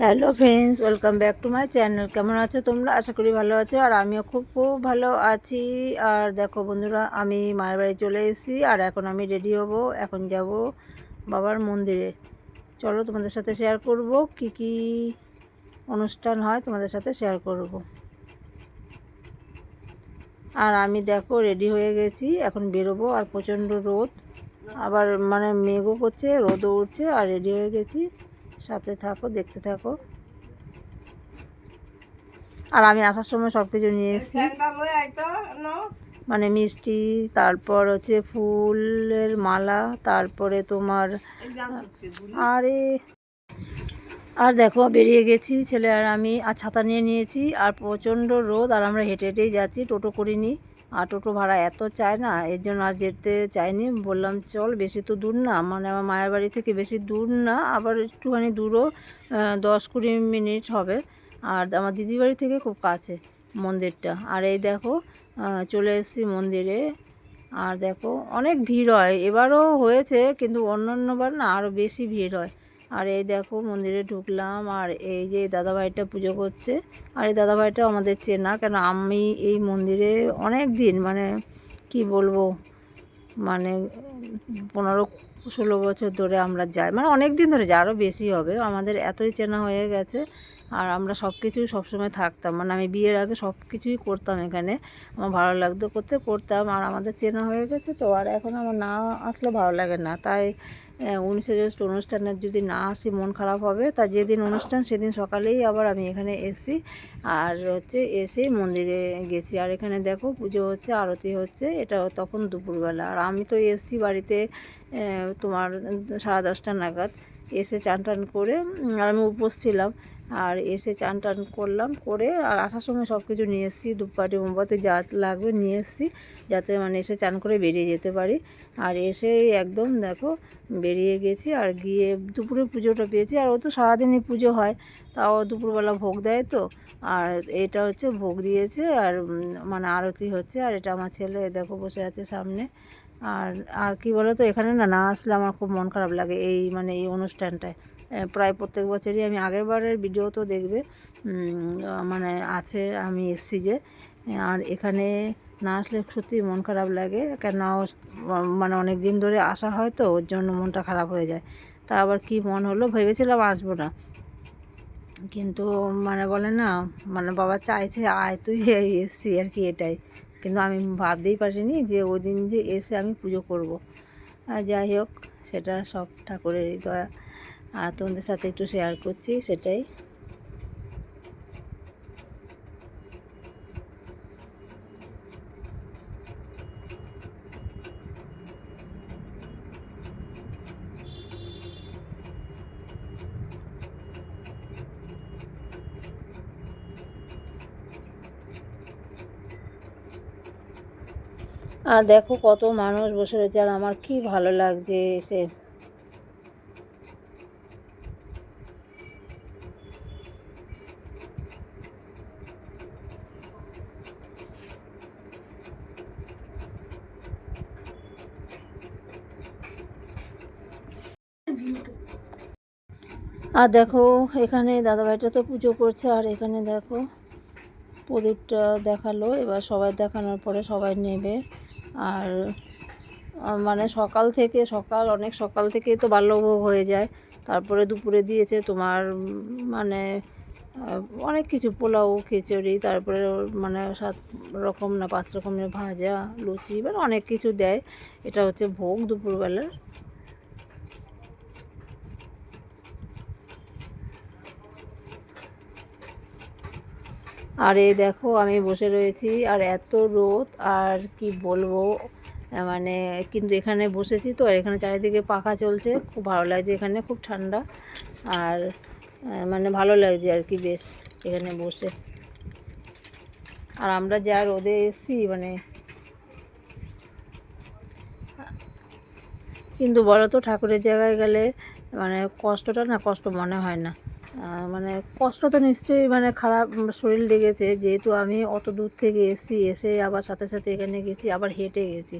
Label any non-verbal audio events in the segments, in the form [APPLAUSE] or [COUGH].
Hello friends, welcome back to my channel. কেমন আছো তোমরা? আশা করি ভালো আছো, আর আমিও খুব খুব ভালো আছি। আর দেখো বন্ধুরা, আমি মায়ের বাড়ি চলে এসেছি, আর এখন আমি রেডি হব, এখন যাব বাবার মন্দিরে। চলো তোমাদের সাথে শেয়ার করব কি কি অনুষ্ঠান হয়, তোমাদের সাথে শেয়ার করব। আর আমি দেখো রেডি হয়ে গেছি, এখন বেরোবো, আর প্রচণ্ড রোদ। আবার মানে মেঘও করছে, রোদও উঠছে, আর রেডি হয়ে গেছি। সাথে থাকো দেখতে থাকো। আর আমি আসার সময় সব কিছু নিয়ে এসেছি। মানে মিষ্টি তারপর হচ্ছে ফুলের মালা তারপরে তোমার আরে আর দেখো বেরিয়ে গেছি ছেলে আর আমি আর ছাতা নিয়ে নিয়েছি আর প্রচণ্ড রোদ আর আমরা হেঁটে হেঁটেই যাচ্ছি টোটো করিনি। টোটো ভাড়া এত চায় না, এর জন্য আর যেতে চাইনি। বললাম, চল, বেশি তো দূর না। মানে আমার মায়ের বাড়ি থেকে বেশি দূর না, আবার একটুখানি দূরও দশ কুড়ি মিনিট হবে। আর আমার দিদির বাড়ি থেকে খুব কাছে মন্দিরটা। আর এই দেখো চলে এসেছি মন্দিরে। আর দেখো, অনেক ভিড় হয়। এবারও হয়েছে, কিন্তু অন্যান্যবার না, আরও বেশি ভিড় হয়। আর এই দেখো মন্দিরে ঢুকলাম, আর এই যে দাদাভাইটা পুজো করছে। আর এই দাদাভাইটা আমাদের চেনা কেন আমি এই মন্দিরে অনেক দিন মানে কি বলব মানে পনেরো ষোলো বছর ধরে আমরা যাই মানে অনেক দিন ধরে যাই আরও বেশি হবে। আমাদের এতই চেনা হয়ে গেছে, আর আমরা সব কিছুই সবসময় থাকতাম মানে আমি বিয়ের আগে সব কিছুই করতাম এখানে। আমার ভালো লাগতো করতে, করতাম, আর আমাদের চেনা হয়ে গেছে তো, আর এখন আমার না আসলে ভালো লাগে না। তাই উনিশে জ্যৈষ্ঠ অনুষ্ঠানে যদি না আসি, মন খারাপ হবে। তা যেদিন অনুষ্ঠান, সেদিন সকালেই আবার আমি এখানে এসেছি আর হচ্ছে এসে মন্দিরে গেছি। আর এখানে দেখো, পুজো হচ্ছে, আরতি হচ্ছে। এটা তখন দুপুরবেলা। আর আমি তো এসেছি বাড়িতে তোমার সাড়ে দশটা নাগাদ। এসে চান টান করে আর আমি উপোস ছিলাম। আর এসে চান টান করলাম, করে আর আসার সময় সব কিছু নিয়ে এসেছি, ধূপকাঠি, মোমবাতি যা লাগবে নিয়ে এসেছি, যাতে মানে এসে চান করে বেরিয়ে যেতে পারি। আর এসে একদম দেখো বেরিয়ে গেছি আর গিয়ে দুপুরে পুজোটা পেয়েছি, আর ও তো সারাদিনই পুজো হয়, তাও দুপুরবেলা ভোগ দেয় তো। আর এটা হচ্ছে ভোগ দিয়েছে আর মানে আরতি হচ্ছে, আর এটা আমার ছেলে দেখো বসে আছে সামনে। আর আর কি বলো তো এখানে না না আসলে আমার খুব মন খারাপ লাগে এই মানে এই অনুষ্ঠানটায়। প্রায় প্রত্যেক বছরই। আমি আগের বারের ভিডিও তো দেখবে মানে আছে, আমি এসছি যে, আর এখানে না আসলে সত্যি মন খারাপ লাগে কেন মানে অনেক দিন ধরে আসা হয় তো, ওর জন্য মনটা খারাপ হয়ে যায়। তা আবার কি মন হলো ভেবেছিলাম আসব না। কিন্তু মানে বলে না মানে বাবা চাইছে, আয়, তুই এসছি আর কি এটাই। কিন্তু আমি ভাবতেই পারিনি যে ওই দিন যে এসে আমি পুজো করব। আর যাই হোক, সেটা সব ঠাকুরেরই দয়া। আর তোমাদের সাথে একটু শেয়ার করছি, সেটাই। আর দেখো কত মানুষ বসে রয়েছে, আর আমার কি ভালো লাগছে এসে। আর দেখো, এখানে দাদাভাইটা তো পুজো করছে, আর এখানে দেখো প্রদীপটা দেখাল। এবার সবাই দেখানোর পরে সবাই নেবে। আর মানে সকাল থেকে, সকাল, অনেক সকাল থেকে তো বাল্যভোগ হয়ে যায়। তারপরে দুপুরে দিয়েছে তোমার মানে অনেক কিছু, পোলাও, খিচুড়ি, তারপরে মানে সাত রকম না, পাঁচ রকমের ভাজা, লুচি মানে অনেক কিছু দেয়। এটা হচ্ছে ভোগ দুপুরবেলার। আর এই দেখো, আমি বসে রয়েছি, আর এত রোদ, আর কি বলব মানে কিন্তু এখানে বসেছি তো, আর এখানে চারিদিকে পাখা চলছে, খুব ভালো লাগছে এখানে, খুব ঠান্ডা, আর মানে ভালো লাগছে আর কি বেশ এখানে বসে। আর আমরা যা রোদে এসছি মানে কিন্তু বলো তো, ঠাকুরের জায়গায় গেলে মানে কষ্টটা না কষ্ট মনে হয় না। মানে কষ্ট তো নিশ্চয়ই মানে খারাপ শরীর লেগেছে। যেহেতু আমি অত দূর থেকে এসেছি, এসে আবার সাথে সাথে এখানে গেছি, আবার হেঁটে গেছি।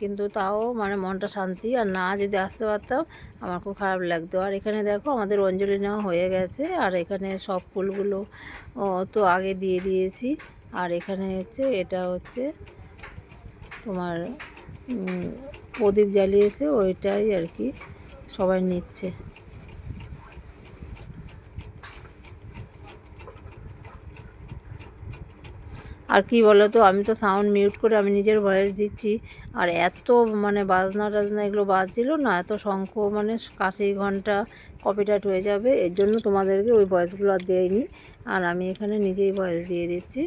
কিন্তু তাও মানে মনটা শান্তি। আর না যদি আসতে পারতাম, আমার খুব খারাপ লাগতো। আর এখানে দেখো, আমাদের অঞ্জলি নেওয়া হয়ে গেছে। আর এখানে সব ফুলগুলো তো আগে দিয়ে দিয়েছি। আর এখানে হচ্ছে, এটা হচ্ছে তোমার প্রদীপ জ্বালিয়েছে। ওইটাই আর কি সবাই নিচ্ছে। আর কি বলো তো, আমি তো সাউন্ড মিউট করে আমি নিজের ভয়েস দিচ্ছি। আর এত মানে বাজনা টাজনা এগুলো বাজছিল না, এত শঙ্খ মানে কাশি ঘণ্টা কপিটাইট হয়ে যাবে, এর জন্য তোমাদেরকে ওই ভয়েসগুলো আর দেয়নি আর আমি এখানে নিজেই ভয়েস দিয়ে দিচ্ছি।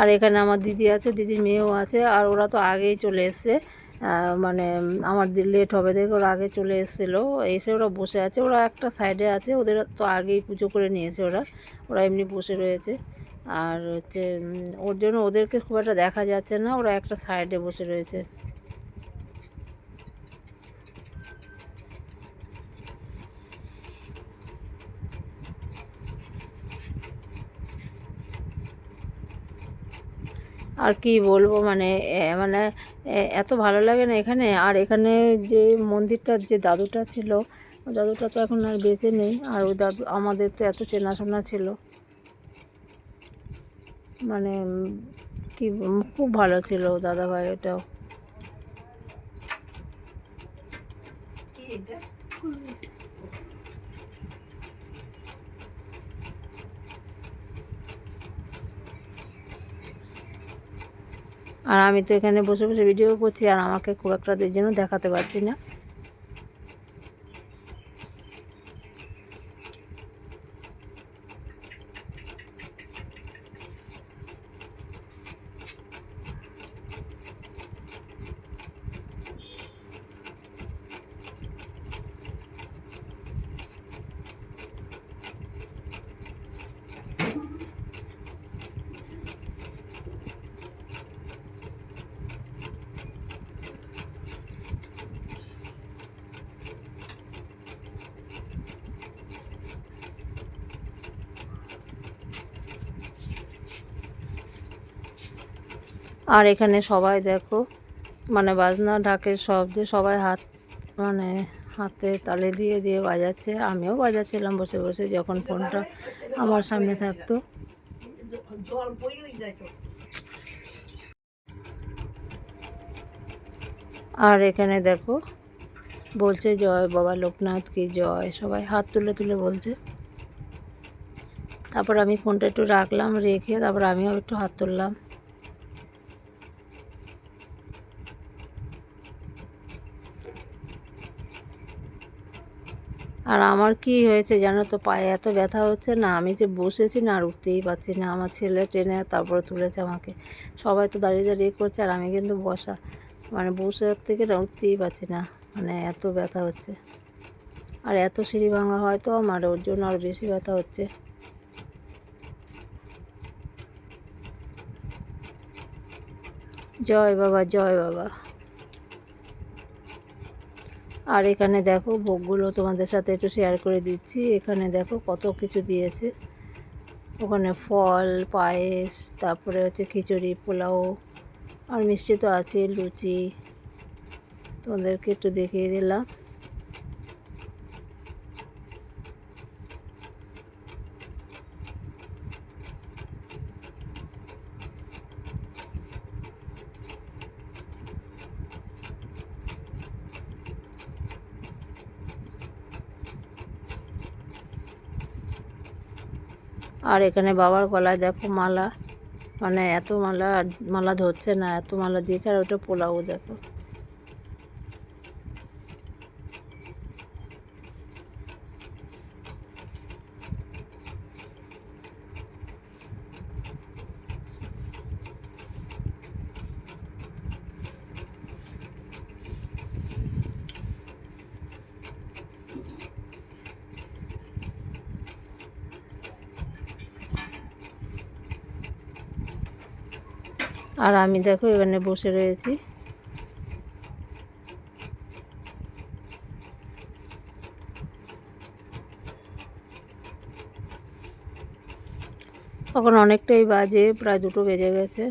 আর এখানে আমার দিদি আছে, দিদির মেয়েও আছে, আর ওরা তো আগেই চলে এসছে। মানে আমার লেট হবে, দেখে ওরা আগে চলে এসেছিল। এসে ওরা বসে আছে, ওরা একটা সাইডে আছে, ওদের তো আগেই পুজো করে নিয়েছে ওরা। ওরা এমনি বসে রয়েছে। আর হচ্ছে ওর জন্য ওদেরকে খুব একটা দেখা যাচ্ছে না, ওরা একটা সাইডে বসে রয়েছে। আর কি বলব মানে মানে এত ভালো লাগে না এখানে। আর এখানে যে মন্দিরটার যে দাদুটা ছিল দাদুটা তো এখন আর বেঁচে নেই, আর ওই দাদু, আমাদের তো এত চেনাশোনা ছিল। মানে কি খুব ভালো ছিল দাদা ভাই আর আমি তো এখানে বসে বসে ভিডিও করছি আর আমাকে খুব একটা দের জন্য দেখাতে পারছি না। আর এখানে সবাই দেখো মানে বাজনা ঢাকের শব্দে সবাই হাত মানে হাতে তালে দিয়ে দিয়ে বাজাচ্ছে। আমিও বাজাচ্ছিলাম বসে বসে যখন ফোনটা আমার সামনে থাকতো। আর এখানে দেখো, বলছে, জয় বাবা লোকনাথ কি জয়? সবাই হাত তুলে তুলে বলছে। তারপর আমি ফোনটা একটু রাখলাম, রেখে তারপর আমিও একটু হাত তুললাম। আর আমার কি হয়েছে জানো তো? পায়ে এত ব্যথা হচ্ছে না, আমি যে বসেছি না, আর উঠতেই পারছি না। আমার ছেলে টেনে তারপরে তুলেছে আমাকে। সবাই তো দাঁড়িয়ে দাঁড়িয়ে করছে, আর আমি কিন্তু বসা। মানে বসে থেকে না, উঠতেই পারছি না। মানে এত ব্যথা হচ্ছে। আর এত সিঁড়ি ভাঙা হয় তো আমার, ওর জন্য আরও বেশি ব্যথা হচ্ছে। জয় বাবা জয় বাবা। আর এখানে দেখো ভোগগুলো তোমাদের সাথে একটু শেয়ার করে দিচ্ছি। এখানে দেখো কত কিছু দিয়েছে। ওখানে ফল, পায়েস, তারপরে হচ্ছে খিচুড়ি, পোলাও আর মিষ্টি তো আছে লুচি। তোমাদেরকে একটু দেখিয়ে দিলাম। আর এখানে বাবার গলায় দেখো মালা। মানে এত মালা মালা ধরছে না, এত মালা দিয়েছে, আর ওটা পোলাও, দেখো। আর আমি দেখো এখানে বসে রয়েছি। তখন অনেকটাই বাজে প্রায় দুটো বেজে গেছে।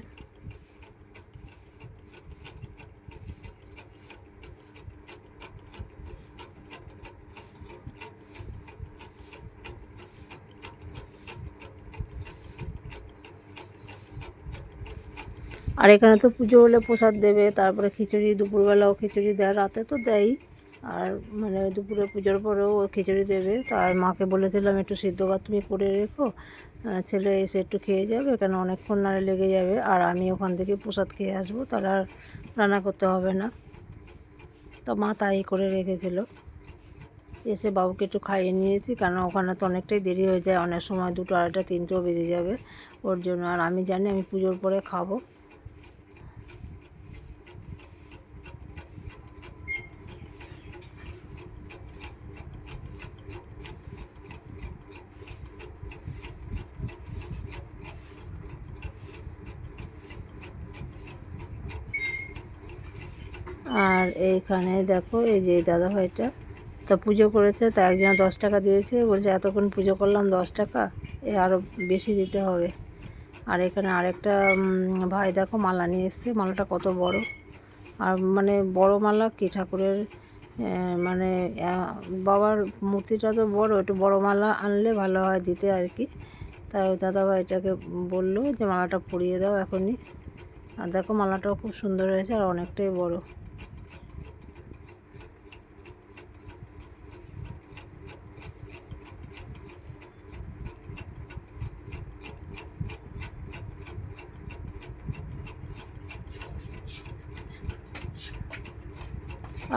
আর এখানে তো পুজো হলে প্রসাদ দেবে, তারপরে খিচুড়ি, দুপুরবেলাও খিচুড়ি দেয়, রাতে তো দেয়ই। আর মানে দুপুরে পুজোর পরেও খিচুড়ি দেবে তার মাকে বলেছিলাম একটু সিদ্ধ ভাত তুমি করে রেখো ছেলে এসে একটু খেয়ে যাবে, কেন অনেকক্ষণ নাড়ে লেগে যাবে, আর আমি ওখান থেকে প্রসাদ খেয়ে আসব, তাহলে আর রান্না করতে হবে না। তো মা তাই করে রেখেছিল। এসে বাবুকে একটু খাইয়ে নিয়েছি, কেন ওখানে তো অনেকটাই দেরি হয়ে যায়, অনেক সময় দুটো, আড়াইটা, তিনটেও বেজে যাবে, ওর জন্য। আর আমি জানি আমি পুজোর পরে খাব। আর এইখানে দেখো, এই যে দাদা ভাইটা তা পুজো করেছে, তা একজন দশ টাকা দিয়েছে, বলছে এতক্ষণ পুজো করলাম দশ টাকা, এ আরও বেশি দিতে হবে। আর এখানে আরেকটা ভাই দেখো মালা নিয়ে এসছে, মালাটা কত বড়। আর মানে বড় মালা কি ঠাকুরের মানে বাবার মূর্তিটা তো বড়, একটু বড় মালা আনলে ভালো হয় দিতে আর কি। তাই দাদা ভাইটাকে বলল যে মালাটা পরিয়ে দাও এখনই। আর দেখো মালাটাও খুব সুন্দর হয়েছে আর অনেকটাই বড়।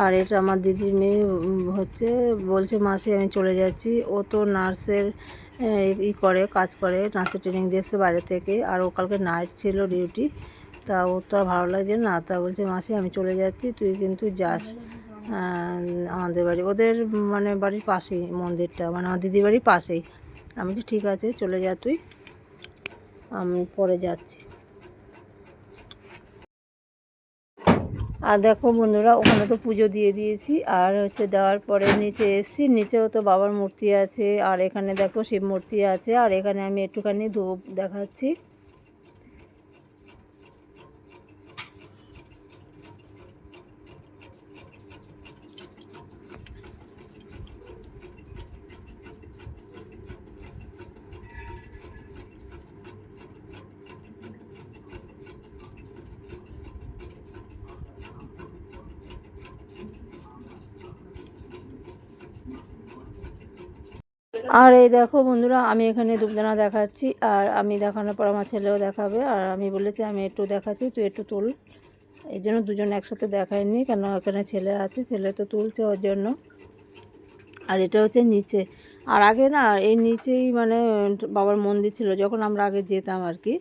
আর এটা আমার দিদির মেয়ে হচ্ছে, বলছে, মাসে, আমি চলে যাচ্ছি। ও তো নার্সের ই করে, কাজ করে, নার্সের ট্রেনিং দিয়েছে বাইরে থেকে। আর ও কালকে নাইট ছিল ডিউটি। তা ওর তো ভালো লাগছে না। তা বলছে, মাসি, আমি চলে যাচ্ছি, তুই কিন্তু যাস। আমাদের বাড়ি, ওদের মানে বাড়ির পাশেই মন্দিরটা মানে আমার দিদির বাড়ির পাশেই। আমি বলছি, ঠিক আছে, চলে যা তুই। আমি পরে যাচ্ছি। আর দেখো বন্ধুরা, ওখানে তো পুজো দিয়ে দিয়েছি। আর হচ্ছে দেওয়ার পরে নিচে এসছি, নিচেও তো বাবার মূর্তি আছে। আর এখানে দেখো শিব মূর্তি আছে। আর এখানে আমি একটুখানি ধূপ দেখাচ্ছি। আর এই দেখো বন্ধুরা, আমি এখানে দুবদানা দেখাচ্ছি, আর আমি দেখানোর পর আমার ছেলেও দেখাবে, আর আমি বলেছি আমি একটু দেখাচ্ছি, তুই একটু তুল। এই জন্য দুজন একসাথে দেখায়নি, কেন এখানে ছেলে আছে, ছেলে তো তুলছে ওর জন্য। আর এটা হচ্ছে নিচে আর আগে না এই নিচেই মানে বাবার মন্দির ছিল যখন আমরা আগে যেতাম আর কি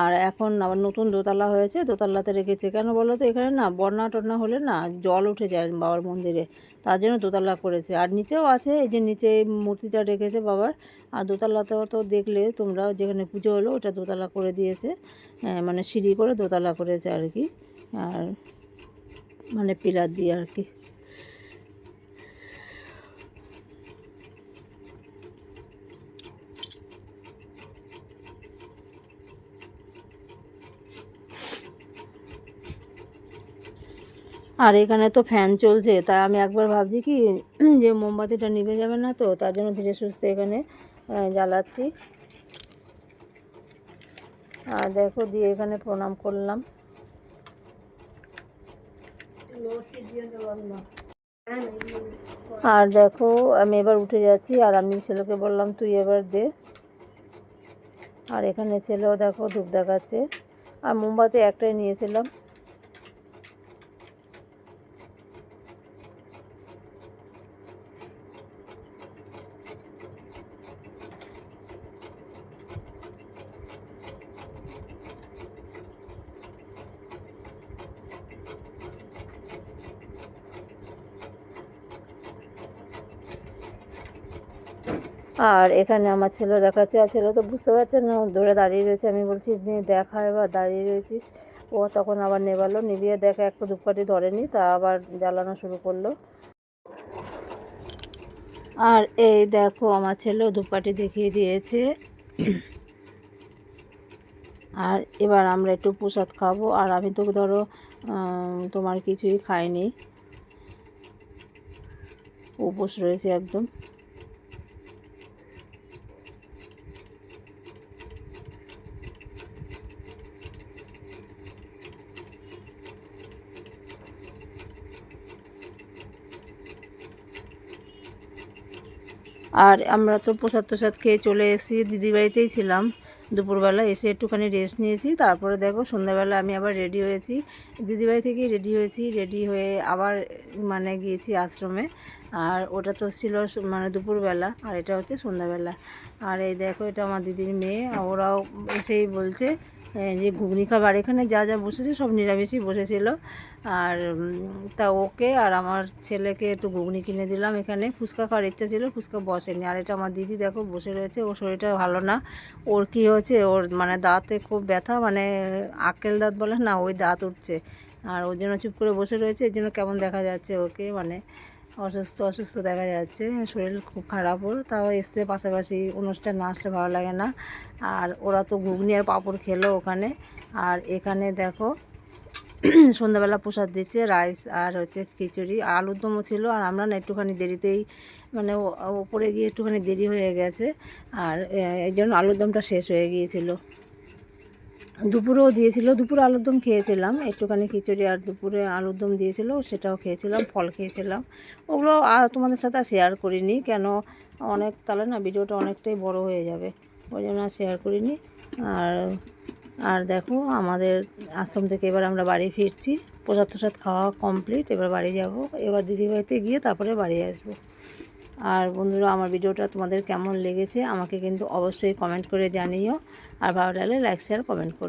আর এখন আবার নতুন দোতলা হয়েছে দোতলাতে রেখেছে। কেন বলো তো এখানে না বন্যা টন্যা হলে না জল উঠে যায় বাবার মন্দিরে তার জন্য দোতলা করেছে। আর নিচেও আছে এই যে নিচে মূর্তিটা রেখেছে বাবার। আর দোতলাতেও তো দেখলে তোমরা যেখানে পুজো হলো ওটা দোতলা করে দিয়েছে। হ্যাঁ, মানে সিঁড়ি করে দোতলা করেছে আর কি আর মানে পিলার দিয়ে আর কি আর এখানে তো ফ্যান চলছে, তাই আমি একবার ভাবছি কি, [CLEARS THROAT] যে মোমবাতিটা নিভে যাবে না তো, তার জন্য ধীরে সুস্থে এখানে জ্বালাচ্ছি। আর দেখো, দিয়ে এখানে প্রণাম করলাম। আর দেখো, আমি এবার উঠে যাচ্ছি, আর আমি ছেলেকে বললাম, তুই এবার দে। আর এখানে ছেলেও দেখো, ধূপ দেখাচ্ছে। আর মোমবাতি একটাই নিয়েছিলাম। আর এখানে আমার ছেলে দেখাচ্ছে, আর ছেলে তো বুঝতে পারছে না দূরে দাঁড়িয়ে রয়েছে। আমি বলছি দেখা এবার, দাঁড়িয়ে রয়েছিস। ও তখন আবার নেবালো, নিবিয়ে দেখে একটা ধূপকাঠি ধরেনি, তা আবার জ্বালানো শুরু করল। আর এই দেখো, আমার ছেলেও ধূপকাঠি দেখিয়ে দিয়েছে। আর এবার আমরা একটু প্রসাদ খাব, আর আমি তো ধরো তোমার কিছুই খাইনি। উপোস রয়েছে একদম। আর আমরা তো প্রসাদ প্রসাদ খেয়ে চলে এসেছি, দিদির বাড়িতেই ছিলাম। দুপুরবেলা এসে একটুখানি রেস্ট নিয়েছি, তারপরে দেখো সন্ধ্যাবেলা আমি আবার রেডি হয়েছি। দিদির বাড়ি থেকেই রেডি হয়েছি রেডি হয়ে আবার মানে গিয়েছি আশ্রমে। আর ওটা তো ছিল মানে দুপুরবেলা, আর এটা হচ্ছে সন্ধ্যাবেলা। আর এই দেখো এটা আমার দিদির মেয়ে ওরাও এসেই বলছে যে ঘুগনি খাবার, এখানে যা যা বসেছে সব নিরামিষই বসেছিল। আর তা ওকে আর আমার ছেলেকে একটু ঘুগনি কিনে দিলাম এখানে। ফুচকা খাওয়ার ইচ্ছা ছিল, ফুচকা বসেনি। আর এটা আমার দিদি দেখো বসে রয়েছে, ওর শরীরটা ভালো না। ওর কি হয়েছে? ওর মানে দাঁতে খুব ব্যথা মানে আকেল দাঁত বলে না, ওই দাঁত উঠছে। আর ওর জন্য চুপ করে বসে রয়েছে, এর জন্য কেমন দেখা যাচ্ছে ওকে? মানে অসুস্থ অসুস্থ দেখা যাচ্ছে। শরীর খুব খারাপ ওর, তাও এসছে পাশাপাশি, অনুষ্ঠান না আসলে ভালো লাগে না। আর ওরা তো ঘুগনি আর পাঁপড় খেলো ওখানে। আর এখানে দেখো [CLEARS THROAT] সন্ধ্যাবেলা প্রসাদ দিচ্ছে রাইস আর হচ্ছে খিচুড়ি। আলুর দমও ছিল, আর আমরা না একটুখানি দেরিতেই মানে ওপরে গিয়ে একটুখানি দেরি হয়ে গেছে, আর এই জন্য আলুর দমটা শেষ হয়ে গিয়েছিল। দুপুরেও দিয়েছিল, দুপুরে আলুর দম খেয়েছিলাম, একটুখানি খিচুড়ি আর দুপুরে আলুর দম দিয়েছিল, সেটাও খেয়েছিলাম, ফল খেয়েছিলাম। ওগুলো আর তোমাদের সাথে শেয়ার করিনি, কেন অনেক, তাহলে না ভিডিওটা অনেকটাই বড় হয়ে যাবে, ওই জন্য শেয়ার করিনি। আর আর দেখো আমাদের আশ্রম থেকে এবার আমরা বাড়ি ফিরছি। প্রসাদ প্রসাদ খাওয়া কমপ্লিট এবার বাড়ি যাব। এবার দিদিবাড়িতে গিয়ে তারপরে বাড়ি আসব। আর বন্ধুরা, আমার ভিডিওটা তোমাদের কেমন লেগেছে আমাকে কিন্তু অবশ্যই কমেন্ট করে জানিও। আর ভালো লাগলে লাইক শেয়ার কমেন্ট করো।